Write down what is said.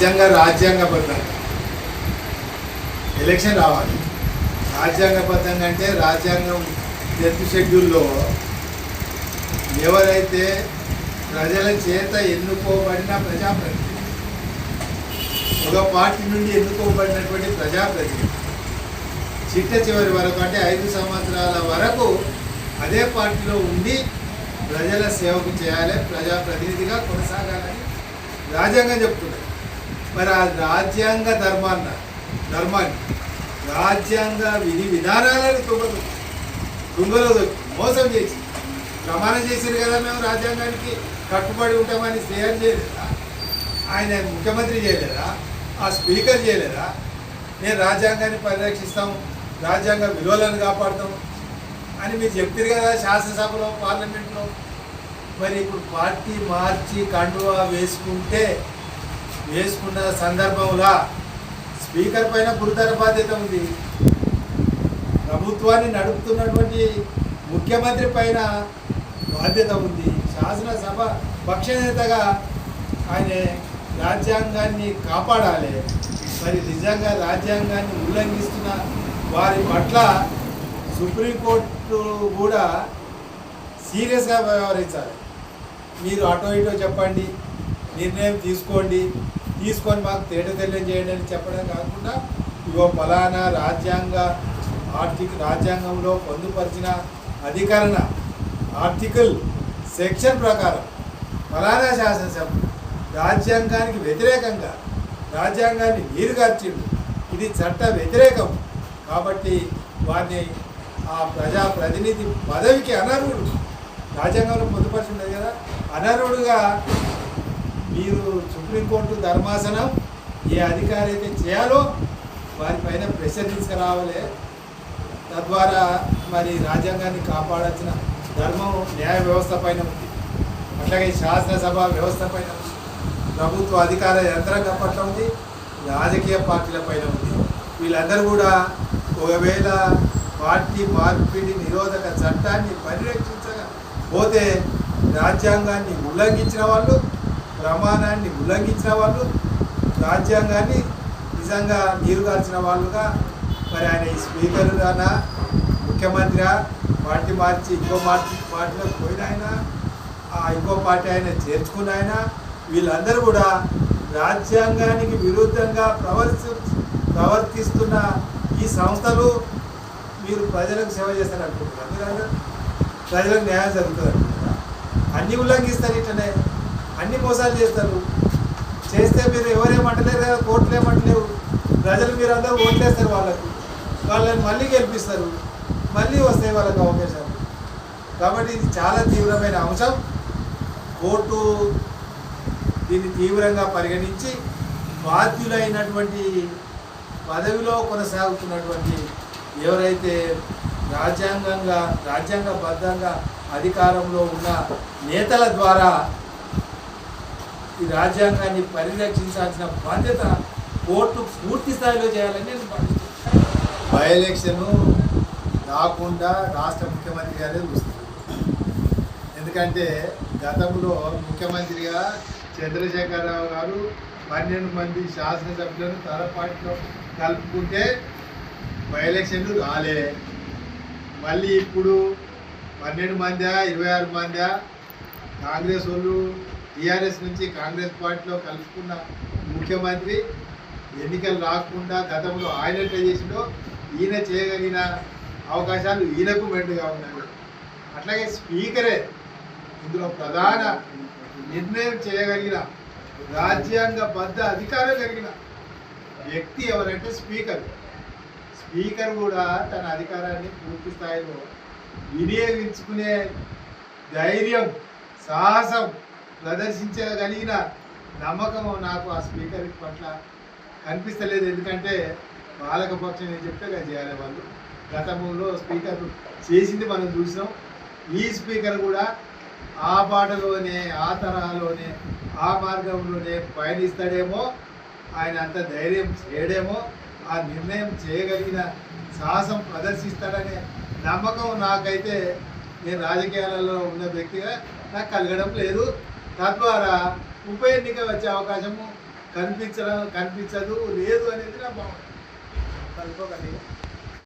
నిజంగా రాజ్యాంగబద్ధం. ఎలక్షన్ రావాలి. రాజ్యాంగబద్ధంగా అంటే రాజ్యాంగం టెన్త్ షెడ్యూల్లో ఎవరైతే ప్రజల చేత ఎన్నుకోబడిన ప్రజాప్రతినిధి ఒక పార్టీ నుండి ఎన్నుకోబడినటువంటి ప్రజాప్రతినిధి చిట్ట చివరి వరకు అంటే ఐదు సంవత్సరాల వరకు అదే పార్టీలో ఉండి ప్రజల సేవకు చేయాలి ప్రజాప్రతినిధిగా కొనసాగాలని రాజ్యాంగం చెప్తున్నారు మరి ఆ రాజ్యాంగ ధర్మాన్న ధర్మాన్ని రాజ్యాంగ విధి విధానాలను తుంగలు తుంగలో మోసం చేసి ప్రమాణం చేశారు కదా మేము రాజ్యాంగానికి కట్టుబడి ఉంటామని తయారు చేయలేదా? ఆయన ముఖ్యమంత్రి చేయలేదా? ఆ స్పీకర్ చేయలేదా? నేను రాజ్యాంగాన్ని పరిరక్షిస్తాము రాజ్యాంగ విలువలను కాపాడుతాం అని మీరు చెప్తారు కదా శాసనసభలో పార్లమెంట్లో. మరి ఇప్పుడు పార్టీ మార్చి కండువా వేసుకుంటే వేసుకున్న సందర్భంలో స్పీకర్ పైన గురుతర బాధ్యత ఉంది. ప్రభుత్వాన్ని నడుపుతున్నటువంటి ముఖ్యమంత్రి పైన బాధ్యత ఉంది. శాసనసభ పక్షనేతగా ఆయన రాజ్యాంగాన్ని కాపాడాలి. మరి నిజంగా రాజ్యాంగాన్ని ఉల్లంఘిస్తున్న వారి పట్ల సుప్రీంకోర్టు కూడా సీరియస్గా వ్యవహరించాలి. మీరు అటో ఇటో చెప్పండి నిర్ణయం తీసుకోండి. తీసుకొని మాకు తేట తెల్లం చేయండి అని చెప్పడం కాకుండా ఇగో ఫలానా రాజ్యాంగ ఆర్థిక రాజ్యాంగంలో పొందుపరిచిన అధికరణ ఆర్టికల్ సెక్షన్ ప్రకారం ఫలానా శాసనసభ రాజ్యాంగానికి వ్యతిరేకంగా రాజ్యాంగాన్ని నీరుగార్చిండు. ఇది చట్ట వ్యతిరేకం. కాబట్టి వారిని ఆ ప్రజా ప్రతినిధి పదవికి అనర్హుడు. రాజ్యాంగంలో పొందుపరిచి ఉండదు కదా. అనర్హుడుగా మీరు సుప్రీంకోర్టు ధర్మాసనం ఏ అధికారి అయితే చేయాలో వారిపైన ప్రెషర్ తీసుకురావాలే. తద్వారా మరి రాజ్యాంగాన్ని కాపాడాల్సిన ధర్మం న్యాయ వ్యవస్థ పైన ఉంది. అట్లాగే శాసనసభ వ్యవస్థ పైన ఉంది. ప్రభుత్వ అధికార యంత్రాంగం పట్ల ఉంది. రాజకీయ పార్టీల పైన ఉంది. వీళ్ళందరూ కూడా ఒకవేళ పార్టీ మార్పిడి నిరోధక చట్టాన్ని పరిరక్షించకపోతే రాజ్యాంగాన్ని ఉల్లంఘించిన వాళ్ళు ప్రమాణాన్ని ఉల్లంఘించిన వాళ్ళు రాజ్యాంగాన్ని నిజంగా నీరుగాల్చిన వాళ్ళుగా మరి ఆయన ఈ స్పీకర్ గానా ముఖ్యమంత్రి పార్టీ మార్చి ఇంకో పార్టీ పార్టీలో పోయిన ఆయన ఆ ఇంకో పార్టీ ఆయన చేర్చుకున్న ఆయన వీళ్ళందరూ కూడా రాజ్యాంగానికి విరుద్ధంగా ప్రవర్తి ప్రవర్తిస్తున్న ఈ సంస్థలు మీరు ప్రజలకు సేవ చేస్తారు అనుకుంటున్నారు ప్రజలకు న్యాయం జరుగుతుంది అనుకుంటున్నారు అన్నీ ఉల్లంఘిస్తారు ఇట్లనే. అన్ని మోసాలు చేస్తారు. చేస్తే మీరు ఎవరేమంటలేరు కదా కోర్టులు ఏమంటలేవు ప్రజలు మీరు అందరూ ఓట్లేస్తారు వాళ్ళకు. వాళ్ళని మళ్ళీ గెలిపిస్తారు. మళ్ళీ వస్తాయి వాళ్ళకి అవకాశాలు. కాబట్టి ఇది చాలా తీవ్రమైన అంశం. కోర్టు దీన్ని తీవ్రంగా పరిగణించి బాధ్యులైనటువంటి పదవిలో కొనసాగుతున్నటువంటి ఎవరైతే రాజ్యాంగంగా రాజ్యాంగబద్ధంగా అధికారంలో ఉన్న నేతల ద్వారా ఈ రాజ్యాంగాన్ని పరిరక్షించాల్సిన బాధ్యత కోర్టు పూర్తి స్థాయిలో చేయాలని నేను భావిస్తున్నాను. బై ఎలక్షన్ రాకుండా రాష్ట్ర ముఖ్యమంత్రి గారే చూస్తారు ఎందుకంటే గతంలో ముఖ్యమంత్రిగా చంద్రశేఖరరావు గారు పన్నెండు మంది శాసనసభ్యులను తన పార్టీలో కలుపుకుంటే బై ఎలక్షన్లు రాలే. మళ్ళీ ఇప్పుడు పన్నెండు మందా ఇరవై ఆరు మందా కాంగ్రెస్ వాళ్ళు టీఆర్ఎస్ నుంచి కాంగ్రెస్ పార్టీలో కలుసుకున్న ముఖ్యమంత్రి ఎన్నికలు రాకుండా గతంలో ఆయన ఎట్లా చేసిండో ఈయన చేయగలిగిన అవకాశాలు ఈయనకు మెండుగా ఉన్నాయి. అట్లాగే స్పీకరే ఇందులో ప్రధాన నిర్ణయం చేయగలిగిన రాజ్యాంగబద్ధ అధికారం కలిగిన వ్యక్తి ఎవరంటే స్పీకర్. స్పీకర్ కూడా తన అధికారాన్ని పూర్తి స్థాయిలో వినియోగించుకునే ధైర్యం సాహసం ప్రదర్శించగలిగిన నమ్మకం నాకు ఆ స్పీకర్ పట్ల కనిపిస్తలేదు. ఎందుకంటే పాలకపక్షం ఏం చెప్తే అది చేయాలి వాళ్ళు. గతంలో స్పీకర్ చేసింది మనం చూసినాం. ఈ స్పీకర్ కూడా ఆ పాటలోనే ఆ తరహాలోనే ఆ మార్గంలోనే పయనిస్తాడేమో ఆయన అంత ధైర్యం చేయడేమో ఆ నిర్ణయం చేయగలిగిన సాహసం ప్రదర్శిస్తాడనే నమ్మకం నాకైతే నేను రాజకీయాలలో ఉన్న వ్యక్తిగా నాకు కలగడం లేదు. తద్వారా ఉప ఎన్నిక వచ్చే అవకాశము కనిపించడం కనిపించదు లేదు అనేది నా భావన. కనుకోకండి